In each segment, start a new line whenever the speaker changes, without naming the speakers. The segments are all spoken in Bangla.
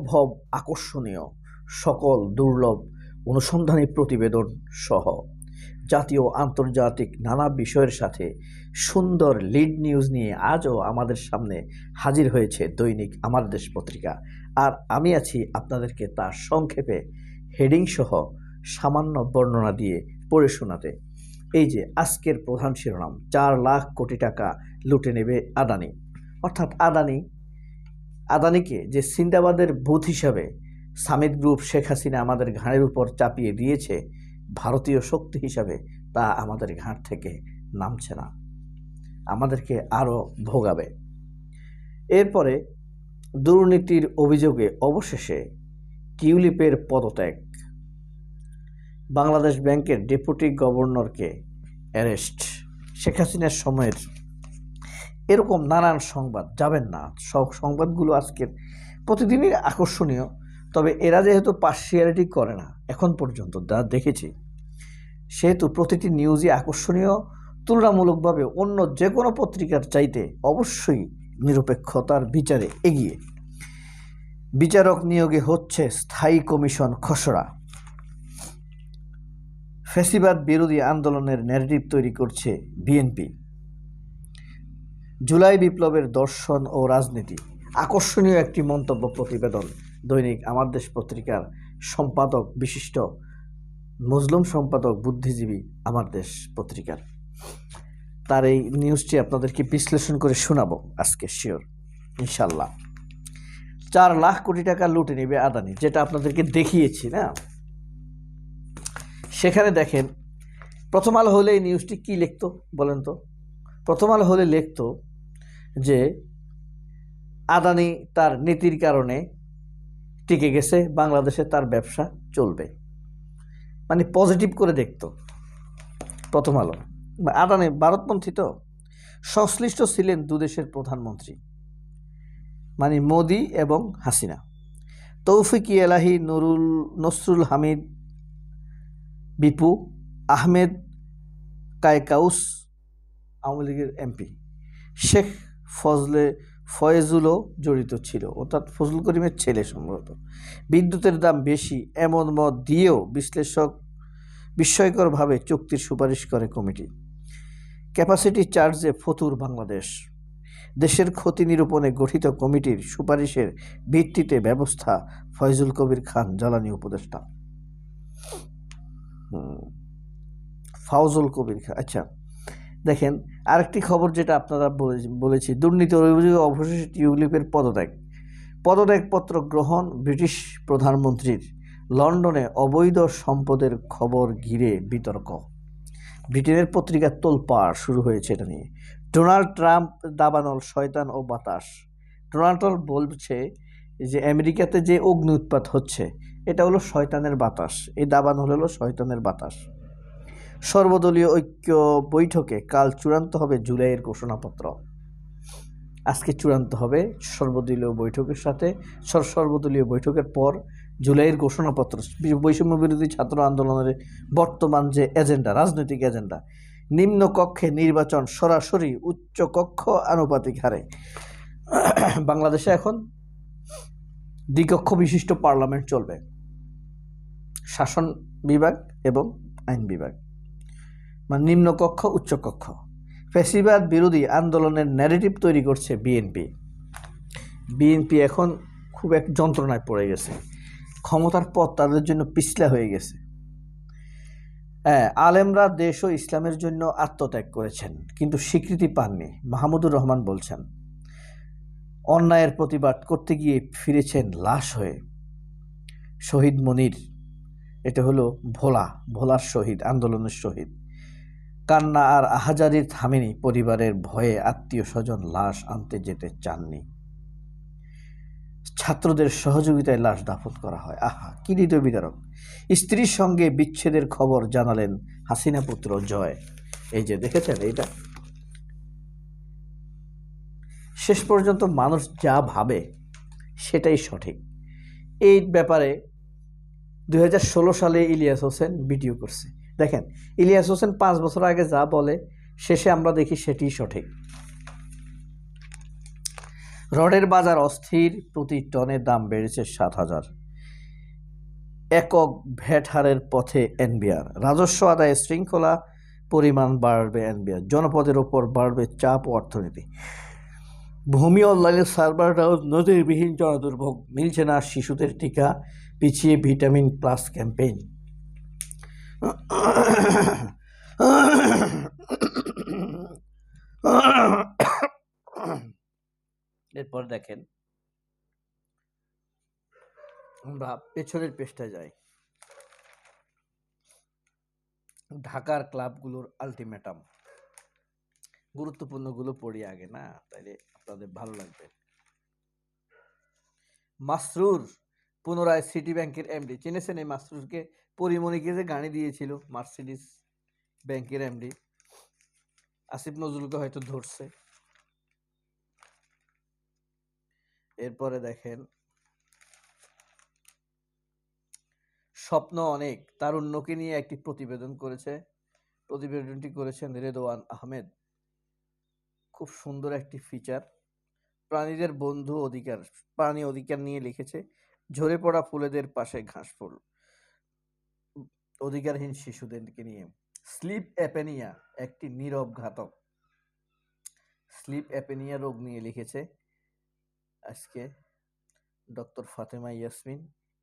অসম্ভব আকর্ষণীয়, সকল দুর্লভ অনুসন্ধানী প্রতিবেদন সহ। জাতীয় আন্তর্জাতিক নানা বিষয়ের সাথে সুন্দর লিড নিউজ নিয়ে আজও আমাদের সামনে হাজির হয়েছে দৈনিক আমার দেশ পত্রিকা। আর আমি আছি আপনাদেরকে তার সংক্ষেপে হেডিং সহ সামান্য বর্ণনা দিয়ে পড়ে শোনাতে। এই যে আজকের প্রধান শিরোনাম, চার লাখ কোটি টাকা লুটে নেবে আদানি। অর্থাৎ আদানি আদানিকে যে সিন্দাবাদের বুথ হিসাবে সামিদ গ্রুপ শেখ হাসিনা আমাদের ঘাড়ের উপর চাপিয়ে দিয়েছে, ভারতীয় শক্তি হিসাবে তা আমাদের ঘাট থেকে নামছে না। আমাদেরকে আরও ভোগাবে। এরপরে দুর্নীতির অভিযোগে অবশেষে কিউলিপের পদত্যাগ। বাংলাদেশ ব্যাংকের ডেপুটি গভর্নরকে অ্যারেস্ট। শেখ হাসিনার সময়ের এরকম নানান সংবাদ, যাবেন না। সব সংবাদগুলো আজকের প্রতিদিনই আকর্ষণীয়। তবে এরা যেহেতু পার্সিয়ালিটি করে না, এখন পর্যন্ত যা দেখেছি, সেহেতু প্রতিটি নিউজই আকর্ষণীয়, তুলনামূলকভাবে অন্য যে কোনো পত্রিকার চাইতে অবশ্যই নিরপেক্ষতার বিচারে এগিয়ে। বিচারক নিয়োগে হচ্ছে স্থায়ী কমিশন খসড়া। ফেসিবাদ বিরোধী আন্দোলনের ন্যারেটিভ তৈরি করছে বিএনপি। জুলাই বিপ্লবের দর্শন ও রাজনীতি। আকর্ষণীয় একটি মন্তব্য প্রতিবেদন। দৈনিক আমার দেশ পত্রিকার সম্পাদক বিশিষ্ট মুসলিম সম্পাদক বুদ্ধিজীবী আমার দেশ পত্রিকার। তার এই নিউজটি আপনাদেরকে বিশ্লেষণ করে শোনাবো আজকে শিওর ইনশাল্লাহ চার লাখ কোটি টাকা লুটে নেবে আদানি, যেটা আপনাদেরকে দেখিয়েছি, না? সেখানে দেখেন, প্রথম আলো হলে এই নিউজটি কী লিখতো বলেন তো? প্রথম আলো হলে লিখতো যে আদানি তার নীতির কারণে টিকে গেছে, বাংলাদেশে তার ব্যবসা চলবে। মানে পজিটিভ করে দেখতো। প্রথম আলো। আদানি ভারতপন্থী তো? সংশ্লিষ্ট ছিলেন দুদেশের প্রধানমন্ত্রী। মানে মোদি এবং হাসিনা। তৌফিক এলাহি, নুরুল, নসরুল হামিদ, বিপু, আহমেদ কায়কাউস, আওয়ামী লীগের এমপি। শেখ ফজলে ফয়েজুলও জড়িত ছিল। অর্থাৎ ফজল করিমের ছেলে সম্ভবত। বিদ্যুতের দাম বেশি এমন মত দিয়েও বিশ্লেষক বিস্ময়করভাবে চুক্তির সুপারিশ করে কমিটি। ক্যাপাসিটি চার্জে ফতুর বাংলাদেশ। দেশের ক্ষতি নিরূপণে গঠিত কমিটির সুপারিশের ভিত্তিতে ব্যবস্থা ফয়জুল কবির খান জ্বালানি উপদেষ্টা। ফাউজুল কবির খান আচ্ছা দেখেন, আরেকটি খবর যেটা আপনারা বলে- বলেছি দুর্নীতির অভিযোগে অবশেষে টিউলিপের পদত্যাগ। পদত্যাগপত্র গ্রহণ ব্রিটিশ প্রধানমন্ত্রীর। লন্ডনে অবৈধ সম্পদের খবর ঘিরে বিতর্ক। ব্রিটেনের পত্রিকা তোলপাড় শুরু হয়েছে এটা নিয়ে। ডোনাল্ড ট্রাম্প দাবানল শয়তান ও বাতাস। ডোনাল্ড ট্রাম্প বলছে যে, আমেরিকাতে যে অগ্নি উৎপাত হচ্ছে, এটা হলো শয়তানের বাতাস। এই দাবানল হলো শয়তানের বাতাস। সর্বদলীয় ঐক্য বৈঠকে কাল চূড়ান্ত হবে জুলাইয়ের ঘোষণাপত্র। আজকে চূড়ান্ত হবে সর্বদলীয় বৈঠকের সাথে সর্বদলীয় বৈঠকের পর জুলাইয়ের ঘোষণাপত্র। বৈষম্য বিরোধী ছাত্র আন্দোলনের বর্তমান যে এজেন্ডা, রাজনৈতিক এজেন্ডা, নিম্ন কক্ষে নির্বাচন সরাসরি উচ্চ কক্ষ আনুপাতিক হারে। বাংলাদেশে এখন দ্বিকক্ষ বিশিষ্ট পার্লামেন্ট চলবে। শাসন বিভাগ এবং আইন বিভাগ। মানে নিম্নকক্ষ, উচ্চকক্ষ। ফেসিবাদ বিরোধী আন্দোলনের ন্যারেটিভ তৈরি করছে বিএনপি বিএনপি এখন খুব এক যন্ত্রণায় পড়ে গেছে। ক্ষমতার পথ তাদের জন্য পিছলা হয়ে গেছে। হ্যাঁ আলেমরা দেশ ও ইসলামের জন্য আত্মত্যাগ করেছেন, কিন্তু স্বীকৃতি পাননি, মাহমুদুর রহমান বলছেন। অন্যায়ের প্রতিবাদ করতে গিয়ে ফিরেছেন লাশ হয়ে। শহীদ মনির, এটা হলো ভোলা, ভোলার শহীদ, আন্দোলনের শহীদ। কান্না আর আহাজারির থামেনি। পরিবারের ভয়ে আত্মীয় স্বজন লাশ আনতে যেতে চাননি। ছাত্রদের সহযোগিতায় লাশ দাফন করা হয়। আহা, কি হৃদয় বিদারক। স্ত্রীর সঙ্গে বিচ্ছেদের খবর জানালেন হাসিনা পুত্র জয়। এই যে, দেখেছেন এইটা? শেষ পর্যন্ত মানুষ যা ভাবে, সেটাই সঠিক। এই ব্যাপারে দুই হাজার ষোলো সালে ইলিয়াস হোসেন ভিডিও করছে। দেখেন, ইলিয়াস হোসেন পাঁচ বছর আগে যা বলে, শেষে আমরা দেখি সেটিই সঠিক। রডের বাজার অস্থির, প্রতি টনের দাম বেড়েছে সাত হাজার। একক ভ্যাট হারের পথে এনবিআর। রাজস্ব আদায়ে শৃঙ্খলা, পরিমাণ বাড়বে এনবিআর। জনপদের ওপর বাড়বে চাপ অর্থনীতি। ভূমি অনলাইনের সার্ভারটাও নজিরবিহীন জনদুর্ভোগ, মিলছে না শিশুদের টিকা, পিছিয়ে ভিটামিন প্লাস ক্যাম্পেইন। এরপর দেখেন আমরা পেছনের পেজটায় যাই। ঢাকার ক্লাবগুলোর আলটিমেটাম। গুরুত্বপূর্ণগুলো পড়ি আগে, না? তাইলে আপনাদের ভালো লাগবে। মাসরুর পুনরায় সিটি ব্যাংকের এমডি। চিনেছেন এই মাসরুরকে পরিমণিকে যে গাড়ি দিয়েছিল মার্সিডিস ব্যাংকের এমডি। আসিফ নজরুলকে হয়তো ধরছে। এরপরে দেখেন, স্বপ্ন অনেক, তারুণ্যকে নিয়ে একটি প্রতিবেদন করেছে। প্রতিবেদনটি করেছেন রেদওয়ান আহমেদ। খুব সুন্দর একটি ফিচার প্রাণীদের বন্ধু অধিকার, প্রাণী অধিকার নিয়ে লিখেছে। ঝরে পড়া ফুলেদের পাশে ঘাসফুল অধিকারহীন শিশুদেরকে নিয়ে। স্লিপ অ্যাপেনিয়া একটি নীরব ঘাতক। স্লিপ অ্যাপেনিয়া রোগ নিয়ে লিখেছে আজকে doctor Fatema Yasmin,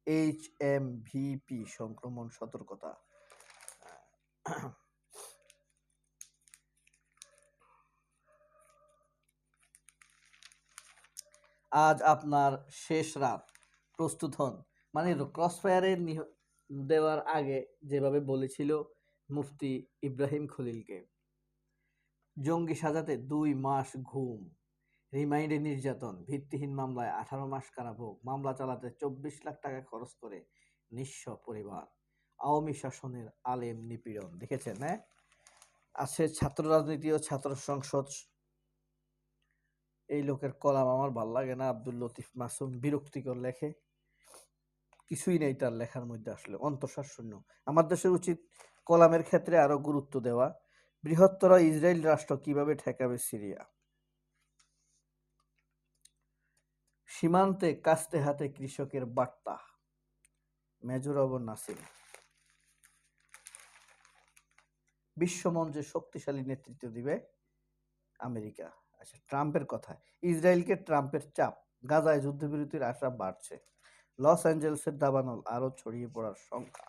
H M VP সংক্রমণ সতর্কতা। আজ আপনার শেষ রাত। প্রস্তুত হন। মানে ক্রস ফায়ারে দেওয়ার আগে যেভাবে বলেছিল মুফতি ইব্রাহিম খলিলকে, জঙ্গি সাজাতে দুই মাস ঘুম, রিমাইন্ডে নির্যাতন, ভিত্তিহীন মামলায় আঠারো মাস কারাভোগ, মামলা চালাতে চব্বিশ লাখ টাকা খরচ করে নিঃস্ব পরিবার, আওয়ামী শাসনের আলেম নিপীড়ন। দেখেছেন হ্যাঁ? আছে ছাত্র রাজনীতি ও ছাত্র সংসদ। এই লোকের কলাম আমার ভালো লাগে না। আব্দুল লতিফ মাসুম বিরক্তিকর লেখে। কিছুই নেই তার লেখার মধ্যে আসলে অন্তঃসার শূন্য আমার দেশের উচিত কলামের ক্ষেত্রে আরও গুরুত্ব দেওয়া। বৃহত্তর ইসরায়েল রাষ্ট্র কীভাবে ঠেকাবে সিরিয়া? সীমান্তে কাস্তে হাতে কৃষকের বার্তা। মেজর অব নাসিম বিশ্বমঞ্চে শক্তিশালী নেতৃত্ব দিবে আমেরিকা। আচ্ছা ট্রাম্পের কথা ইসরায়েলকে ট্রাম্পের চাপ। গাজায় যুদ্ধবিরতির আশা বাড়ছে। লস অ্যাঞ্জেলসের দাবানল আরও ছড়িয়ে পড়ার সংখ্যা।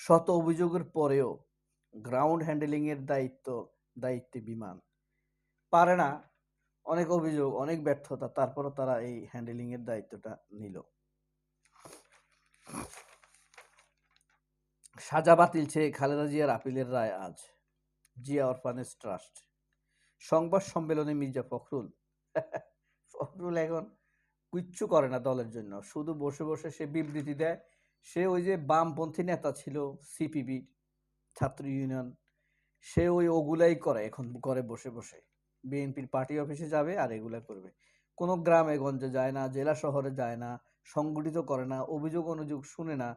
শত অভিযোগের পরেও গ্রাউন্ড হ্যান্ডেলিং এর দায়িত্ব, দায়িত্বে বিমান। পারে না। অনেক অভিযোগ, অনেক ব্যর্থতা, তারপরও তারা এই হ্যান্ডেলিং এর দায়িত্বটা নিল। সাজা বাতিল চেয়ে খালেদা জিয়ার আপিলের রায় আজ। Zia orphanage trust. সংবাদ সম্মেলনে মির্জা ফখরুল ফখরুল এখন কিচ্ছু করে না দলের জন্য। শুধু বসে বসে সে বিবৃতি দেয়। সে ওই যে বামপন্থী নেতা ছিল সিপিবি ছাত্র ইউনিয়ন, সে ওই ওগুলাই করে এখন করে বসে বসে। বিএনপির পার্টি অফিসে যাবে আর এগুলা করবে। কোনো গ্রামে গঞ্জে যায় না, জেলা শহরে যায় না, সংগঠিত করে না, অভিযোগ অনুযোগ শুনে না,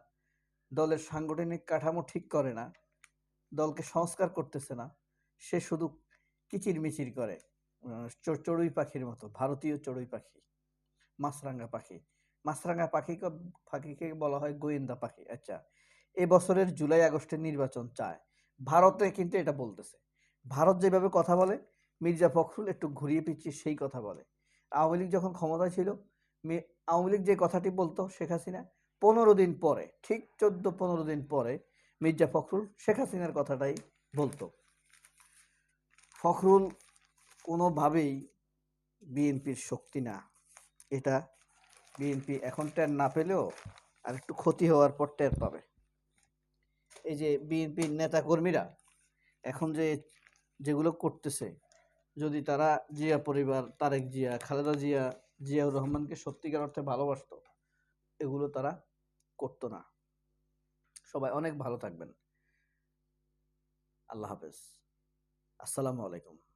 দলের সাংগঠনিক কাঠামো ঠিক করে না, দলকে সংস্কার করতেছে না, সে শুধু কিচির মিচির করে। চড়ুই পাখির মতো, ভারতীয় চড়ুই পাখি মাছরাঙ্গা পাখি। মাছরাঙ্গা পাখিকে পাখিকে বলা হয় গোয়েন্দা পাখি। আচ্ছা এ বছরের জুলাই, আগস্টের নির্বাচন চায়। ভারতে কিন্তু এটা বলতেছে। ভারত যেভাবে কথা বলে, মির্জা ফখরুল একটু ঘুরিয়ে পিছিয়ে সেই কথা বলে। আওয়ামী লীগ যখন ক্ষমতায় ছিল আওয়ামী লীগ যে কথাটি বলতো শেখ হাসিনা, পনেরো দিন পরে, ঠিক চোদ্দ, পনেরো দিন পরে মির্জা ফখরুল শেখ হাসিনার কথাটাই বলতো। ফখরুল কোনোভাবেই বিএনপির শক্তি না। এটা বিএনপি এখন টের না পেলেও আর একটু ক্ষতি হওয়ার পর টের পাবে। এই যে বিএনপির নেতাকর্মীরা এখন যে যেগুলো করতেছে, যদি তারা জিয়া পরিবার, তারেক জিয়া, খালেদা জিয়া, জিয়াউর রহমানকে সত্যিকার অর্থে ভালোবাসত, এগুলো তারা করতো না। সবাই অনেক ভালো থাকবেন। আল্লাহ হাফেজ। আসসালামু আলাইকুম।